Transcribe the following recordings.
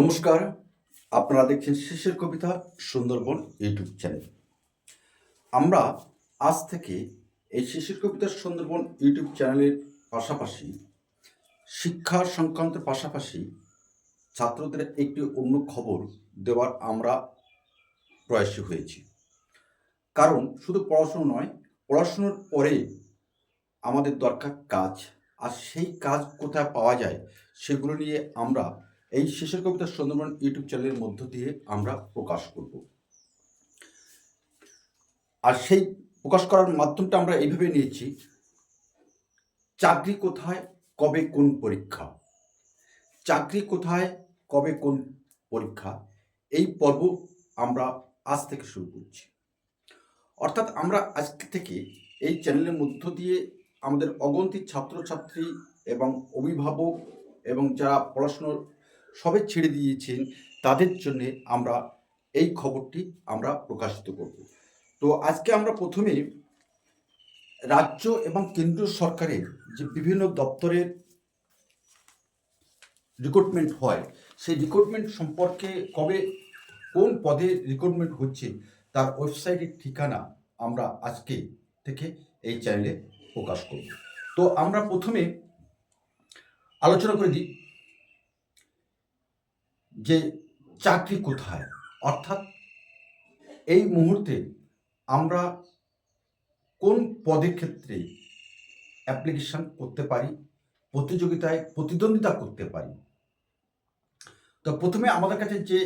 নমস্কার, আপনারা দেখছেন শেষের কবিতা, সুন্দরবন ইউটিউব চ্যানেল। আমরা আজ থেকে এই শিশির কবিতা, সুন্দরবন ইউটিউব চ্যানেলের পাশাপাশি, শিক্ষা সংক্রান্ত পাশাপাশি ছাত্রদের একটি অন্য খবর দেওয়ার আমরা প্রয়াসী হয়েছি। কারণ শুধু পড়াশুনো নয়, পড়াশুনোর পরে আমাদের দরকার কাজ। আর সেই কাজ কোথায় পাওয়া যায়, সেগুলো নিয়ে আমরা এই শেষের কবিতা সুন্দরবন ইউটিউব চ্যানেলের মধ্য দিয়ে আমরা প্রকাশ করব। আর সেই প্রকাশ করার মাধ্যমটা আমরা এইভাবে নিয়েছি, চাকরি কোথায়, কবে কোন পরীক্ষা? চাকরি কোথায়, কবে কোন পরীক্ষা? এই পর্ব আমরা আজ থেকে শুরু করছি। অর্থাৎ আমরা আজকে থেকে এই চ্যানেলের মধ্য দিয়ে আমাদের অগন্তি ছাত্রছাত্রী এবং অভিভাবক এবং যারা পড়াশুনোর সবে ছেড়ে দিয়েছেন তাদের জন্যে আমরা এই খবরটি আমরা প্রকাশিত করব। তো আজকে আমরা প্রথমে রাজ্য এবং কেন্দ্রীয় সরকারের যে বিভিন্ন দপ্তরের রিক্রুটমেন্ট হয়, সেই রিক্রুটমেন্ট সম্পর্কে কবে কোন পদে রিক্রুটমেন্ট হচ্ছে তার ওয়েবসাইটের ঠিকানা আমরা আজকে থেকে এই চ্যানেলে প্রকাশ করব। তো আমরা প্রথমে আলোচনা করে দিই যে চাকরি কোথায়? অর্থাৎ এই মুহূর্তে আমরা কোন পদের ক্ষেত্রে অ্যাপ্লিকেশন করতে পারি, প্রতিযোগিতায় প্রতিদ্বন্দ্বিতা করতে পারি? তো প্রথমে আমাদের কাছে যে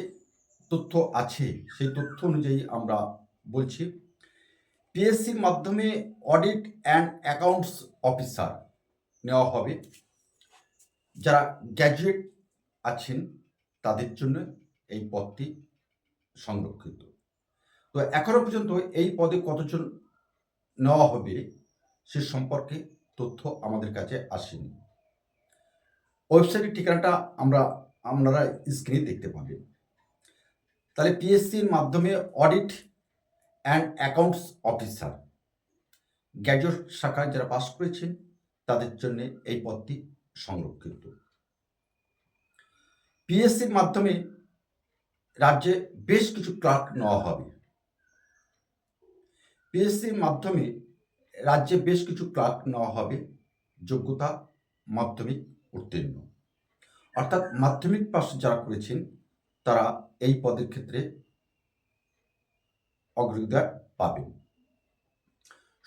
তথ্য আছে, সেই তথ্য অনুযায়ী আমরা বলছি পিএসসির মাধ্যমে অডিট অ্যান্ড অ্যাকাউন্টস অফিসার নেওয়া হবে। যারা গ্র্যাজুয়েট আছেন তাদের জন্য এই পদটি সংরক্ষিত। তো এখনও পর্যন্ত এই পদে কতজন নেওয়া হবে সে সম্পর্কে তথ্য আমাদের কাছে আসেনি। ওয়েবসাইটের ঠিকানাটা আমরা, আপনারা স্ক্রিনে দেখতে পাবেন। তাহলে পিএসসির মাধ্যমে audit and accounts officer graduate শাখায় যারা পাস করেছেন, তাদের জন্য এই পদটি সংরক্ষিত। পিএসসির মাধ্যমে রাজ্যে বেশ কিছু ক্লার্ক নেওয়া হবে। পিএসসির মাধ্যমে রাজ্যে বেশ কিছু ক্লার্ক নেওয়া হবে, যোগ্যতা, মাধ্যমিক, উত্তীর্ণ। অর্থাৎ মাধ্যমিক পাস যারা করেছেন, তারা এই পদের ক্ষেত্রে অগ্রাধিকার পাবেন।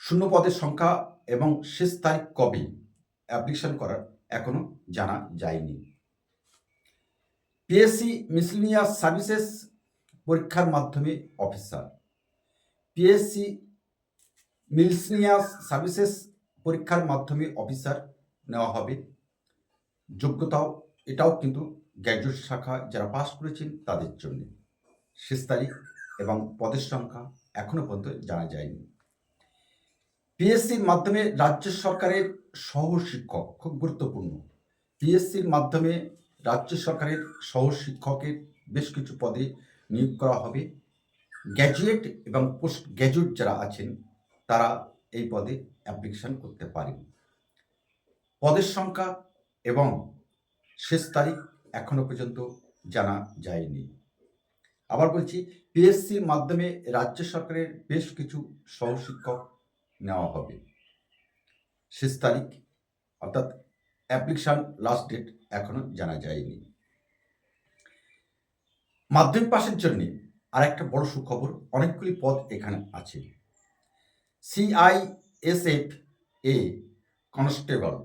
শূন্য পদের সংখ্যা এবং শেষ তারিখ কবে অ্যাপ্লিকেশন করার এখনও জানা যায়নি। পিএসসি মিসলিনিয়াস সার্ভিসেস পরীক্ষার মাধ্যমে অফিসার। পিএসসি মিসলিনিয়াস সার্ভিসেস পরীক্ষার মাধ্যমে অফিসার নেওয়া হবে। যোগ্যতাও, এটাও কিন্তু গ্র্যাজুয়েট শাখা যারা পাস করেছেন তাদের জন্য। শেষ তারিখ এবং পদের সংখ্যা এখনও পর্যন্ত জানা যায়নি। পিএসসির মাধ্যমে রাজ্য সরকারের সহ শিক্ষক খুব গুরুত্বপূর্ণ। পিএসসির মাধ্যমে রাজ্য সরকারের সহ শিক্ষকের বেশ কিছু পদে নিয়োগ করা হবে। গ্র্যাজুয়েট এবং পোস্ট গ্র্যাজুয়েট যারা আছেন, তারা এই পদে অ্যাপ্লিকেশন করতে পারেন। পদের সংখ্যা এবং শেষ তারিখ এখনও পর্যন্ত জানা যায়নি। আবার বলছি পিএসসির মাধ্যমে রাজ্য সরকারের বেশ কিছু সহশিক্ষক নেওয়া হবে। শেষ তারিখ, অর্থাৎ অ্যাপ্লিকেশন লাস্ট ডেট এখনও জানা যায়নি। মাধ্যমিক পাশের জন্য আর একটা বড় সুখবর, অনেকগুলি পদ এখানে আছে। সিআইএসএফ এ কনস্টেবল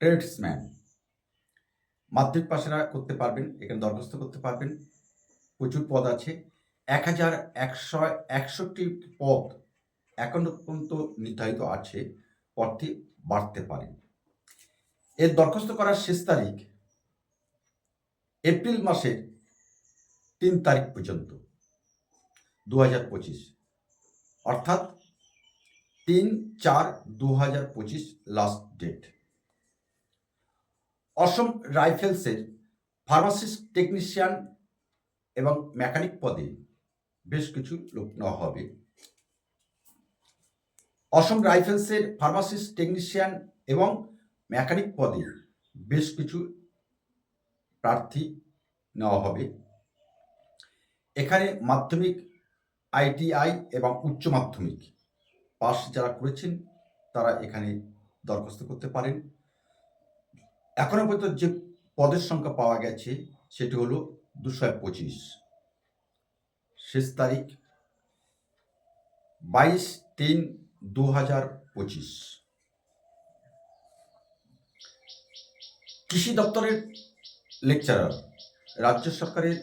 ট্রেডসম্যান মাধ্যমিক পাশেরা করতে পারবেন, এখানে দরখাস্ত করতে পারবেন। প্রচুর পদ আছে। এক হাজার একশো একষট্টি পদ এখনও পর্যন্ত নির্ধারিত আছে, পদটি বাড়তে পারে। এর দরখাস্ত করার শেষ তারিখ এপ্রিল মাসের তিন তারিখ পর্যন্ত দু হাজার পঁচিশ। অর্থাৎ তিন চার দু হাজার পঁচিশ লাস্ট ডেট অসম রাইফেলসের ফার্মাসিস্ট টেকনিশিয়ান এবং মেকানিক পদে বেশ কিছু লোক নেওয়া হবে। অসম রাইফেলসের ফার্মাসিস্ট টেকনিশিয়ান এবং মেকানিক পদে বেশ কিছু প্রার্থী নেওয়া হবে। এখানে মাধ্যমিক, আইটিআই এবং উচ্চ মাধ্যমিক পাস যারা করেছেন, তারা এখানে দরখাস্ত করতে পারেন। এখনও পর্যন্ত যে পদের সংখ্যা পাওয়া গেছে, সেটি হলো দুশো পঁচিশ। শেষ তারিখ, বাইশ তিন দু হাজার পঁচিশ। কৃষি দপ্তরের লেকচারার, রাজ্য সরকারের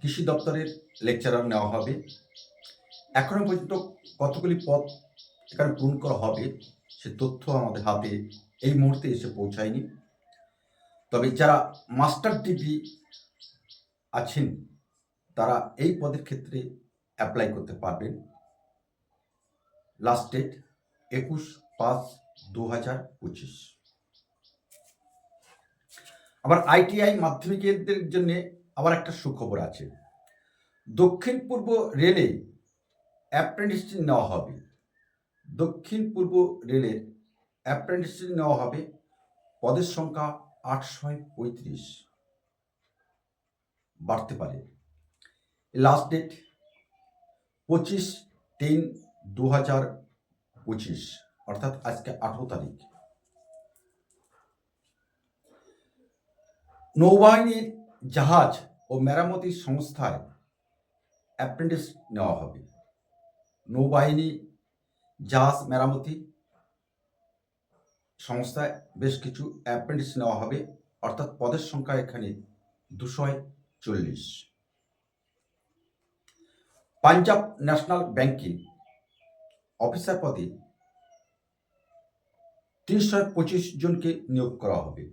কৃষি দপ্তরের লেকচারার নেওয়া হবে। এখনও পর্যন্ত কতগুলি পদ এখানে পূরণ করা হবে, সে তথ্য আমাদের হাতে এই মুহূর্তে এসে পৌঁছায়নি। তবে যারা মাস্টার ডিগ্রি আছেন, তারা এই পদের ক্ষেত্রে অ্যাপ্লাই করতে পারবেন। লাস্ট ডেট, একুশ পাঁচ দু হাজার পঁচিশ। আবার আইটিআই মাধ্যমিকদের জন্য আবার একটা সুখবর আছে। দক্ষিণ পূর্ব রেলে অ্যাপ্রেন্টিসটি নেওয়া হবে। দক্ষিণ পূর্ব রেলের অ্যাপ্রেন্টিসটি নেওয়া হবে। পদের সংখ্যা আটশো পঁয়ত্রিশ। বাড়তে পারে। লাস্ট ডেট পঁচিশ তিন দু হাজার পঁচিশ, অর্থাৎ আজকে আঠেরো তারিখ। নৌবাহিনীর জাহাজ ও মেরামতি সংস্থায় অ্যাপ্রেন্টিস নেওয়া হবে। নৌবাহিনী, জাহাজ মেরামতি সংস্থায় বেশ কিছু অ্যাপ্রেন্টিস নেওয়া হবে, অর্থাৎ পদের সংখ্যা এখানে দুশো চল্লিশ। পাঞ্জাব ন্যাশনাল ব্যাংকে অফিসার পদে তিনশো পঁচিশ জনকে নিয়োগ করা হবে।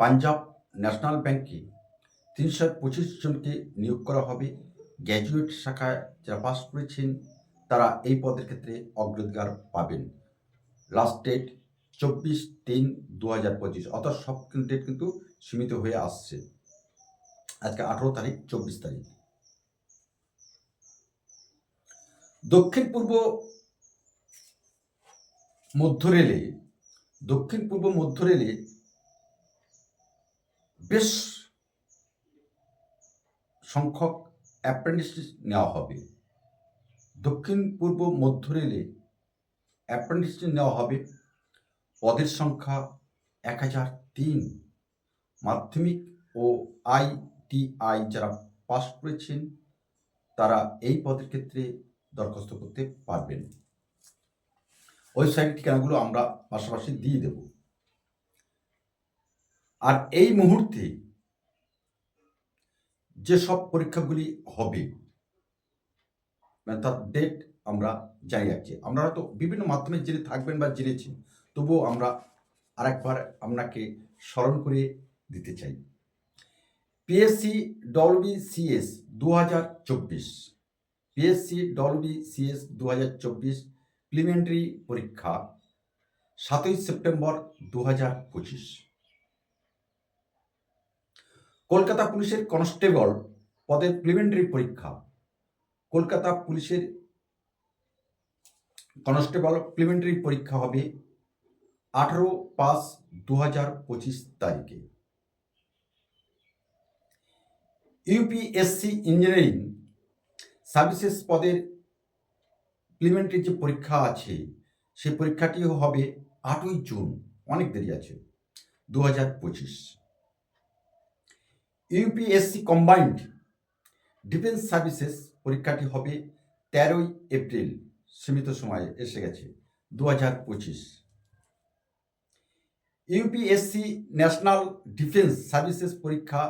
পাঞ্জাব ন্যাশনাল ব্যাংকে তিনশো পঁচিশ জনকে নিয়োগ করা হবে। গ্র্যাজুয়েট শাখায় যারা পাস করেছেন, তারা এই পদের ক্ষেত্রে অগ্রাধিকার পাবেন। লাস্ট ডেট চব্বিশ তিন দু হাজার পঁচিশ। অর্থাৎ সব ডেট কিন্তু সীমিত হয়ে আসছে। আজকে আঠেরো তারিখ, চব্বিশ তারিখ। দক্ষিণ পূর্ব মধ্য রেলে, দক্ষিণ পূর্ব মধ্য রেলে বেশ সংখ্যক অ্যাপ্রেন্টিস নেওয়া হবে। দক্ষিণ, পূর্ব, মধ্য রেলে অ্যাপ্রেন্টিস নেওয়া হবে। পদের সংখ্যা এক হাজার তিন। মাধ্যমিক ও আইটিআই যারা পাস করেছেন, তারা এই পদের ক্ষেত্রে দরখাস্ত করতে পারবেন। ওয়েবসাইট ঠিকানাগুলো আমরা পাশাপাশি দিয়ে দেব। আর এই মুহূর্তে যে সব পরীক্ষাগুলি হবে তার ডেট আমরা জানিয়ে রাখছি। আমরা হয়তো বিভিন্ন মাধ্যমে জেনে থাকবেন বা জেনেছেন, তবুও আমরা আরেকবার আপনাকে স্মরণ করে দিতে চাই। পিএসসি ডব্লিউবি সিএস দু হাজার চব্বিশ পিএসসি ডব্লিউবি সিএস দু হাজার চব্বিশ প্রিলিমিনারি পরীক্ষা সাতই সেপ্টেম্বর দু হাজার পঁচিশ। কলকাতা পুলিশের কনস্টেবল পদের প্রিলিমিনারি পরীক্ষা। কলকাতা পুলিশের কনস্টেবল প্রিলিমিনারি পরীক্ষা হবে আঠারো পাঁচ দু হাজার পঁচিশ তারিখে। ইউপিএসসি ইঞ্জিনিয়ারিং সার্ভিসেস পদের প্রিলিমিনারি যে পরীক্ষা আছে, সেই পরীক্ষাটিও হবে আটই জুন, অনেক দেরি আছে দু হাজার পঁচিশ। ইউপিএসসি কম্বাইন্ড ডিফেন্স সার্ভিসেস পরীক্ষাটি হবে তেরোই এপ্রিল, সীমিত সময়ে এসে গেছে দু হাজার পঁচিশ ইউপিএসসি ন্যাশনাল ডিফেন্স সার্ভিসেস পরীক্ষা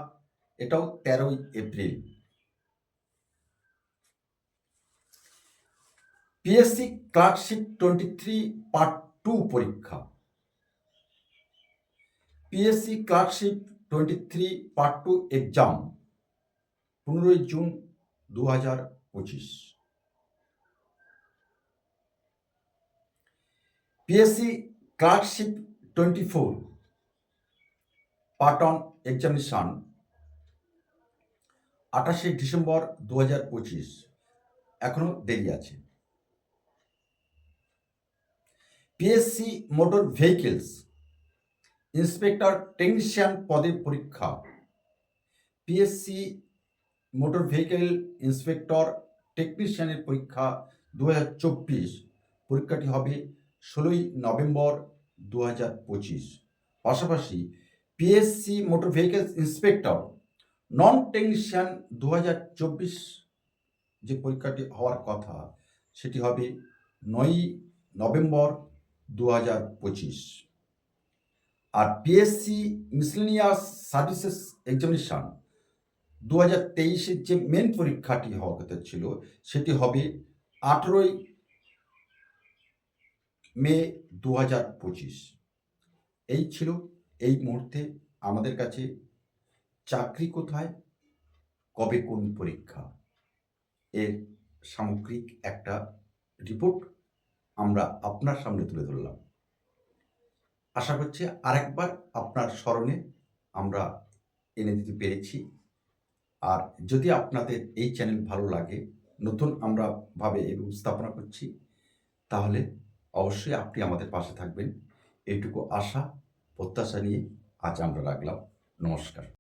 এটাও তেরোই April. PSC clerkship twenty three part two পরীক্ষা। PSC clerkship twenty three part two exam পনেরোই জুন দু হাজার পঁচিশ PSC clerkship twenty four part on examination আঠাশে ডিসেম্বর দু হাজার পঁচিশ। এখনও দেরি আছে। PSC motor vehicles inspector technician পদের পরীক্ষা। পিএসসি মোটর ভেহিকেল ইন্সপেক্টর টেকনিশিয়ানের পরীক্ষা দু হাজার চব্বিশ। পরীক্ষাটি হবে ষোলোই নভেম্বর দু হাজার পঁচিশ। পাশাপাশি PSC motor vehicle inspector non technician দু হাজার চব্বিশ যে পরীক্ষাটি হওয়ার কথা, সেটি হবে নয়ই নভেম্বর দু হাজার পঁচিশ। আর পিএসসি মিসলেনিয়াস সার্ভিসেস এক্সামিনেশন দু হাজার তেইশের যে মেন পরীক্ষাটি হওয়ার কথা ছিল, সেটি হবে আঠেরোই মে দু হাজার পঁচিশ। এই ছিল এই মুহূর্তে আমাদের কাছে চাকরি কোথায়, কবে কোন পরীক্ষা, এর সামগ্রিক একটা রিপোর্ট আমরা আপনার সামনে তুলে ধরলাম। আশা করছি আরেকবার আপনার স্মরণে আমরা এনে দিতে পেরেছি। আর যদি আপনাদের এই চ্যানেল ভালো লাগে, নতুন আমরা ভাবে উপস্থাপনা করছি, তাহলে অবশ্যই আপনি আমাদের পাশে থাকবেন। এইটুকু আশা, প্রত্যাশা নিয়ে আজ আমরা রাখলাম। নমস্কার।